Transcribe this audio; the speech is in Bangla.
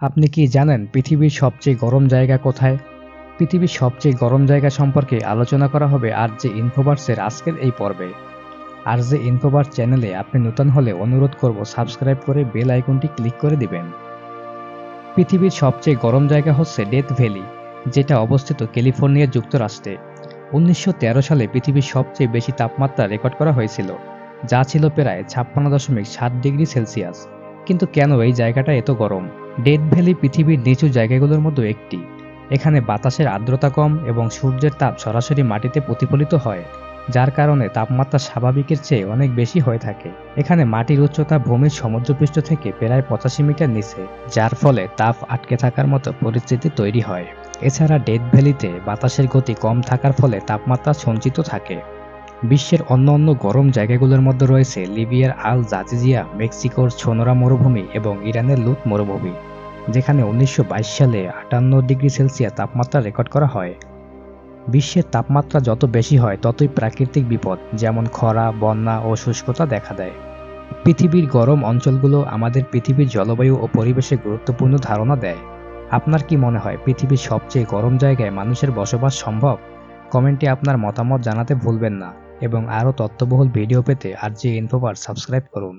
আপনি কি জানেন পৃথিবীর সবচেয়ে গরম জায়গা কোথায়? পৃথিবীর সবচেয়ে গরম জায়গা সম্পর্কে আলোচনা করা হবে আর যে ইনফোবার্সের আজকের এই পর্বে। আর যে ইনফোবার্স চ্যানেলে আপনি নতুন হলে অনুরোধ করব সাবস্ক্রাইব করে বেল আইকনটি ক্লিক করে দিবেন। পৃথিবীর সবচেয়ে গরম জায়গা হচ্ছে ডেথ ভ্যালি যেটা অবস্থিত ক্যালিফোর্নিয়া যুক্তরাষ্ট্রে। উনিশশো তেরো সালে পৃথিবীর সবচেয়ে বেশি তাপমাত্রা রেকর্ড করা হয়েছিল, যা ছিল প্রায় ছাপ্পান্ন দশমিক সাত ডিগ্রি সেলসিয়াস। কিন্তু কেন এই জায়গাটা এত গরম? ডেথ ভ্যালি পৃথিবীর নিচু জায়গাগুলোর মধ্যে একটি। এখানে বাতাসের আর্দ্রতা কম এবং সূর্যের তাপ সরাসরি মাটিতে প্রতিফলিত হয়, যার কারণে তাপমাত্রা স্বাভাবিকের চেয়ে অনেক বেশি হয়ে থাকে। এখানে মাটির উচ্চতা ভূমির সমুদ্রপৃষ্ঠ থেকে প্রায় পঁচাশি মিটার নিচে, যার ফলে তাপ আটকে থাকার মতো পরিস্থিতি তৈরি হয়। এছাড়া ডেথ ভ্যালিতে বাতাসের গতি কম থাকার ফলে তাপমাত্রা সঞ্চিত থাকে। বিশ্বের অন্য অন্য গরম জায়গাগুলোর মধ্যে রয়েছে লিবিয়ার আল জাজিজিয়া, মেক্সিকোর সোনোরা মরুভূমি এবং ইরানের লুত মরুভূমি, যেখানে উনিশশো বাইশ সালে আটান্ন ডিগ্রি সেলসিয়াস তাপমাত্রা রেকর্ড করা হয়। বিশ্বের তাপমাত্রা যত বেশি হয়, ততই প্রাকৃতিক বিপদ, যেমন খরা, বন্যা ও শুষ্কতা দেখা দেয়। পৃথিবীর গরম অঞ্চলগুলো আমাদের পৃথিবীর জলবায়ু ও পরিবেশে গুরুত্বপূর্ণ ধারণা দেয়। আপনার কি মনে হয়, পৃথিবীর সবচেয়ে গরম জায়গায় মানুষের বসবাস সম্ভব? কমেন্টে আপনার মতামত জানাতে ভুলবেন না। এবং আরও তথ্যবহুল ভিডিও পেতে আর জি ইনফোবার সাবস্ক্রাইব করুন।